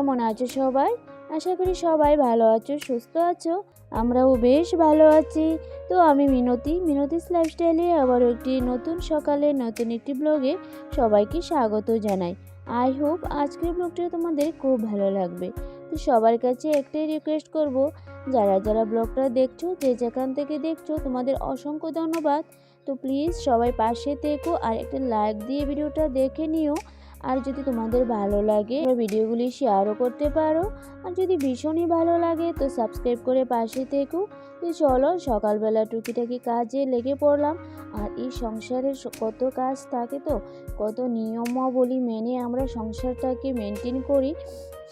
কেমন আছো সবাই? আশা করি সবাই ভালো আছো, সুস্থ আছো, আমরাও বেশ ভালো আছি। তো আমি মিনতি, মিনতিস লাইফস্টাইলে আবার একটি নতুন সকালে, নতুন একটি ব্লগে সবাইকে স্বাগত জানাই। আই হোপ আজকের ব্লগটা তোমাদের খুব ভালো লাগবে। তো সবার কাছে একটাই রিকোয়েস্ট করব, যারা যারা ব্লগটা দেখছ, যে যেখান থেকে দেখছ, তোমাদের অসংখ্য ধন্যবাদ। তো প্লিজ সবাই পাশে থেকো আর একটা লাইক দিয়ে ভিডিওটা দেখে নিও। আর যদি তোমাদের ভালো লাগে ভিডিওগুলি শেয়ারও করতে পারো। আর যদি ভীষণই ভালো লাগে, তো সাবস্ক্রাইব করে পাশে থেকো। তো চলো, সকালবেলা টুকিটাকি কাজে লেগে পড়লাম। আর এই সংসারের কত কাজ থাকে তো? কত নিয়মাবলী মেনে আমরা সংসারটাকে মেনটেন করি,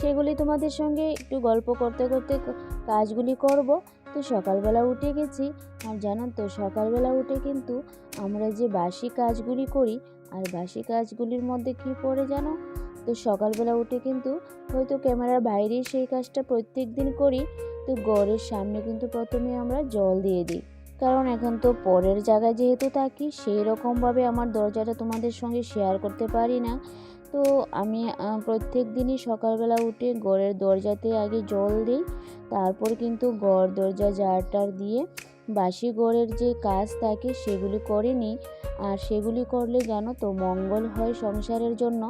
সেগুলি তোমাদের সঙ্গে একটু গল্প করতে করতে কাজগুলি করব। তো সকালবেলা উঠে গেছি। আর জানো তো, সকালবেলা উঠে কিন্তু আমরা যে বাসি কাজগুলি করি আর বাসি কাজগুলির মধ্যে কি পড়ে জানো? তো সকালবেলা উঠে কিন্তু হয়তো ক্যামেরার বাইরেই সেই কাজটা প্রত্যেক দিন করি। তো গড়ের সামনে কিন্তু প্রথমে আমরা জল দিয়ে দিই। কারণ এখন তো পরের জায়গায় যেহেতু থাকি সেই রকমভাবে আমার দরজাটা তোমাদের সঙ্গে শেয়ার করতে পারি না। তো আমি প্রত্যেক দিনই সকালবেলা উঠে গড়ের দরজাতে আগে জল দিই। তারপর কিন্তু গড় দরজা জারটার দিয়ে বাসি গড়ের যে কাজ থাকে সেগুলি করে নিই আর সেগুলি করলে জানো তো মঙ্গল হয় সংসারের জন্য।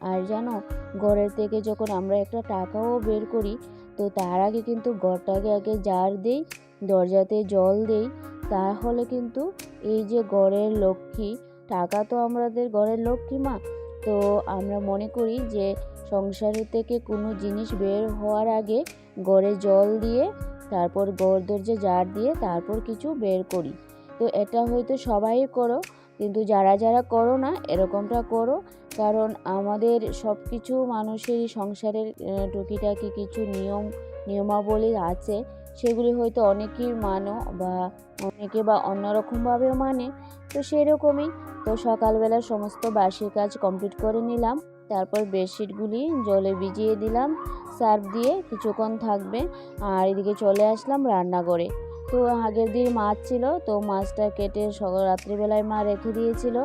আর জানো ঘরের থেকে যখন আমরা একটা টাকাও বের করি, তো তার আগে কিন্তু ঘরটাকে আগে জার দেই, দরজাতে জল দেই, তাহলে কিন্তু এই যে ঘরের লক্ষ্মী, টাকা তো আমাদের ঘরের লক্ষ্মী মা। তো আমরা মনে করি যে সংসারের থেকে কোনো জিনিস বের হওয়ার আগে গড়ে জল দিয়ে তারপর ঘর দরজা জার দিয়ে তারপর কিছু বের করি। তো এটা হয়তো সবাই করো, কিন্তু যারা যারা করো না, এরকমটা করো। কারণ আমাদের সব কিছু মানুষেরই সংসারের টুকিটাকি কিছু নিয়ম, নিয়মাবলী আছে। সেগুলি হয়তো অনেকেই মানো বা অনেকে বা অন্যরকমভাবেও মানে। তো সেরকমই। তো সকালবেলা সমস্ত বাসি কাজ কমপ্লিট করে নিলাম। তারপর বেডশিটগুলি জলে ভিজিয়ে দিলাম। সার্ফ দিয়ে কিছুক্ষণ থাকবে। আর এদিকে চলে আসলাম রান্নাঘরে। তো আগের দিন মাছ ছিল, তো মাছটা কেটে সকাল রাত্রিবেলায় মা রেখে দিয়েছিল।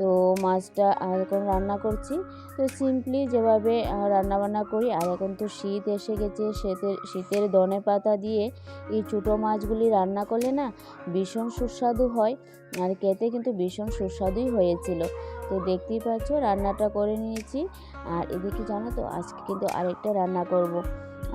তো মাছটা আর এখন রান্না করছি। তো সিম্পলি যেভাবে রান্না বান্না করি, আর এখন তো শীত এসে গেছে শীতের শীতের ধনে পাতা দিয়ে এই ছোটো মাছগুলি রান্না করলে না ভীষণ সুস্বাদু হয়। আর খেতে কিন্তু ভীষণ সুস্বাদুই হয়েছিল। তো দেখতেই পাচ্ছ, রান্নাটা করে নিয়েছি। আর এদিকে জানো তো, আজকে কিন্তু আরেকটা রান্না করব।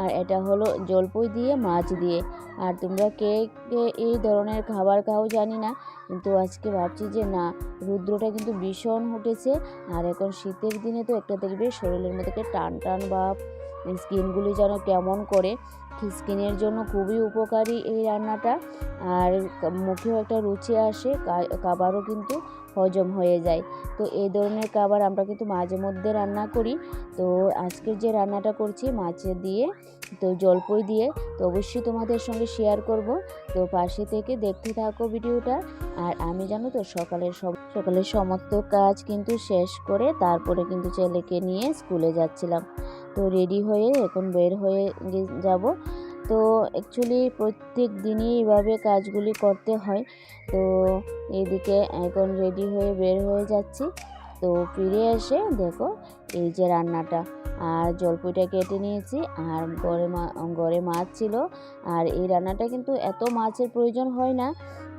আর এটা হলো জলপই দিয়ে, মাছ দিয়ে। আর তোমরা কে কে এই ধরনের খাবার খাও জানি না, কিন্তু আজকে ভাবছি যে না, রুদ্রটা কিন্তু ভীষণ উঠেছে। আর এখন শীতের দিনে তো একটা দেখবে শরীরের মধ্যে টান টান বা স্কিনগুলি যেন কেমন করে স্কিনের জন্য খুবই উপকারী এই রান্নাটা। আর মুখেও একটা রুচি আসে খাবারও কিন্তু হজম হয়ে যায়। তো এই ধরনের খাবার আমরা কিন্তু মাঝে মধ্যে রান্না করি। তো আজকের যে রান্নাটা করছি মাছের দিয়ে, তো জলপই দিয়ে, তো অবশ্যই তোমাদের সঙ্গে শেয়ার করব। তো পাশে থেকে দেখতে থাকো ভিডিওটা। আর আমি জানো তো, সকালের সব, সকালের সমস্ত কাজ কিন্তু শেষ করে তারপরে কিন্তু ছেলেকে নিয়ে স্কুলে যাচ্ছিলাম। তো রেডি হয়ে এখন বের হয়ে যাব। তো অ্যাকচুয়ালি প্রত্যেক দিনই এইভাবে কাজগুলি করতে হয়। তো এদিকে এখন রেডি হয়ে বের হয়ে যাচ্ছি। তো ফিরে এসে দেখো এই যে রান্নাটা। আর জলপুইটা কেটে নিয়েছি আর গড়ে মা, গড়ে মাছ ছিল। আর এই রান্নাটা কিন্তু এত মাছের প্রয়োজন হয় না।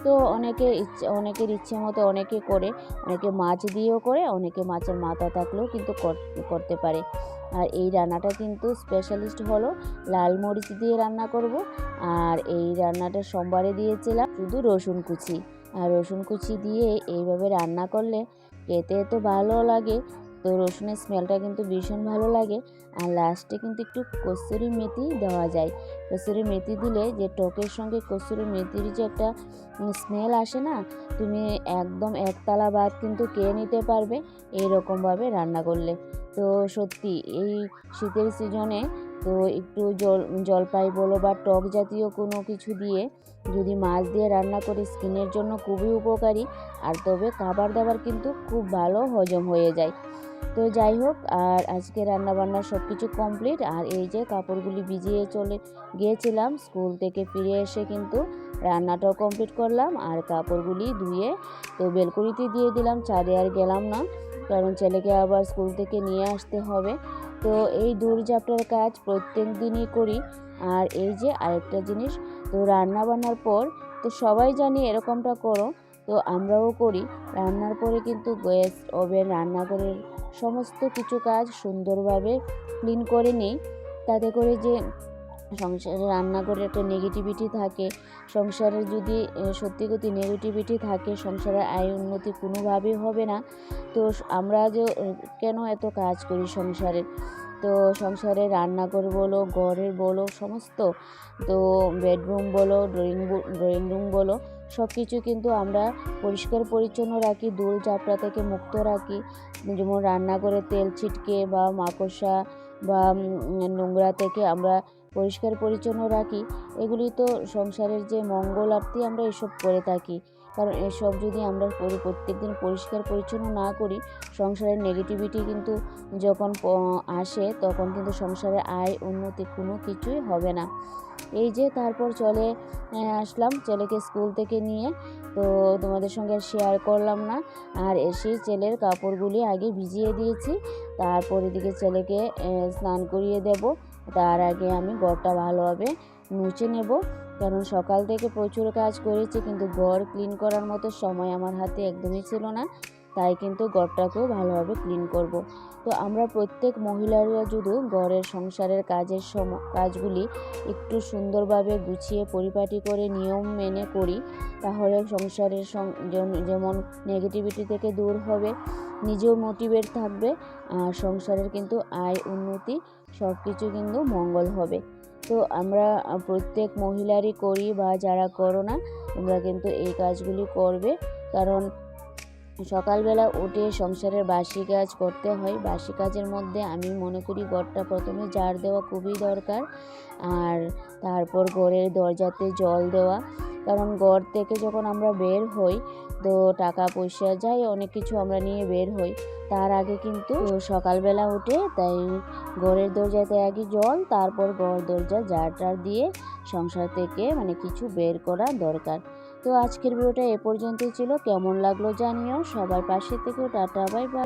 তো অনেকে ইচ্ছে, অনেকের ইচ্ছে মতো অনেকে করে। অনেকে মাছ দিয়েও করে, অনেকে মাছের মাথা থাকলেও কিন্তু কর- করতে পারে। আর এই রান্নাটা কিন্তু স্পেশালিস্ট হলো, লাল মরিচ দিয়ে রান্না করব। আর এই রান্নাটা সোমবারে দিয়েছিলাম শুধু রসুন কুচি। আর রসুন কুচি দিয়ে এইভাবে রান্না করলে খেতে তো ভালো লাগে। তো রসুনের স্মেলটা কিন্তু ভীষণ ভালো লাগে। আর লাস্টে কিন্তু একটু কস্তুরি মেথি দেওয়া যায়। কস্তুরি মেথি দিলে যে টকের সঙ্গে কস্তুরি মেথির যে একটা স্মেল আসে না, তুমি একদম একতলা ভাত কিন্তু খেয়ে নিতে পারবে এইরকমভাবে রান্না করলে। তো সত্যি এই শীতের সিজনে তো একটু জল, জলপাই বলো বা টক জাতীয় কোনো কিছু দিয়ে যদি মাছ দিয়ে রান্না করে, স্কিনের জন্য খুবই উপকারী। আর তবে খাবার দাবার কিন্তু খুব ভালো হজম হয়ে যায়। তো যাই হোক, আর আজকে রান্না বান্না সব কিছু কমপ্লিট আর এই যে কাপড়গুলি ভিজিয়ে চলে গিয়েছিলাম স্কুল থেকে ফিরে এসে কিন্তু রান্নাটাও কমপ্লিট করলাম, আর কাপড়গুলি ধুয়ে তো বেলকুড়িতে দিয়ে দিলাম, ছাদে আর গেলাম না, কারণ ছেলেকে আবার স্কুল থেকে নিয়ে আসতে হবে। তো এই দৌড়ঝাঁপটার কাজ প্রত্যেক দিনই করি, আর এই যে আরেকটা জিনিস, তো রান্না বান্নার পর, তো সবাই জানি এরকমটা করো তো আমরাও করি। রান্নার পরে কিন্তু গ্যাস ওভেন রান্নাঘরের সমস্ত কিছু কাজ সুন্দরভাবে ক্লিন করে নিই। তাতে করে যে সংসারে রান্নাঘরে একটা নেগেটিভিটি থাকে, সংসারে যদি সত্যি সত্যি নেগেটিভিটি থাকে সংসারের আয় উন্নতি কোনোভাবেই হবে না। তো আমরা যে কেন এত কাজ করি সংসারে? তো সংসারে রান্না করে বলো, ঘরের বলো, সমস্ত। তো বেডরুম বলো ড্রয়িং ড্রয়িং রুম বলো সব কিছু কিন্তু আমরা পরিষ্কার পরিচ্ছন্ন রাখি, দোল চাপড়া থেকে মুক্ত রাখি। যেমন রান্না করে তেল ছিটকে বা মাকড়সা বা নোংরা থেকে আমরা পরিষ্কার পরিচ্ছন্ন রাখি। এগুলি তো সংসারের যে মঙ্গলার্থে আমরা এসব করে থাকি। কারণ এসব যদি আমরা প্রত্যেক দিন পরিষ্কার পরিচ্ছন্ন না করি, সংসারের নেগেটিভিটি কিন্তু যখন আসে তখন কিন্তু সংসারের আয়, উন্নতি কোনো কিছুই হবে না। এই যে তারপর চলে আসলাম। ছেলেকে স্কুল থেকে নিয়ে তো তোমাদের সঙ্গে শেয়ার করলাম না। আর এসে ছেলের কাপড়গুলি আগে ভিজিয়ে দিয়েছি। তারপর এদিকে ছেলেকে স্নান করিয়ে দেব। তার আগে আমি ঘরটা ভালোভাবে মুছে নেব। কারণ সকাল থেকে প্রচুর কাজ করেছি, কিন্তু ঘর ক্লিন করার মতো সময় আমার হাতে একদমই ছিল না তাই কিন্তু ঘরটাকেও ভালোভাবে ক্লিন করব। তো আমরা প্রত্যেক মহিলারা যদি ঘরের সংসারের কাজের সম, কাজগুলি একটু সুন্দরভাবে গুছিয়ে পরিপাটি করে নিয়ম মেনে করি, তাহলে সংসারের যেমন নেগেটিভিটি থেকে দূর হবে নিজেও মোটিভেট থাকবে, আর সংসারের কিন্তু আয়, উন্নতি সব কিছু কিন্তু মঙ্গল হবে। তো আমরা প্রত্যেক মহিলারই করি বা যারা করো না, তোমরা কিন্তু এই কাজগুলি করবে। কারণ সকালবেলা উঠে সংসারের বাসি কাজ করতে হয়। বাসি কাজের মধ্যে আমি মনে করি ঘরটা প্রথমে ঝাড় দেওয়া খুবই দরকার। আর তারপর ঘরের দরজাতে জল দেওয়া। কারণ ঘর থেকে যখন আমরা বের হই, তো টাকা পয়সা যাই, অনেক কিছু আমরা নিয়ে বের হই। তার আগে কিন্তু সকালবেলা উঠে, তাই ঘরের দরজাতে আগে জল, তারপর ঘর দরজা ঝাড় টাড় দিয়ে সংসার থেকে মানে কিছু বের করা দরকার। তো আজকের ভিডিওটা এ পর্যন্তই ছিল। কেমন লাগল জানিও। সবার পাশে থেকেও, টাটা, বাই বাই।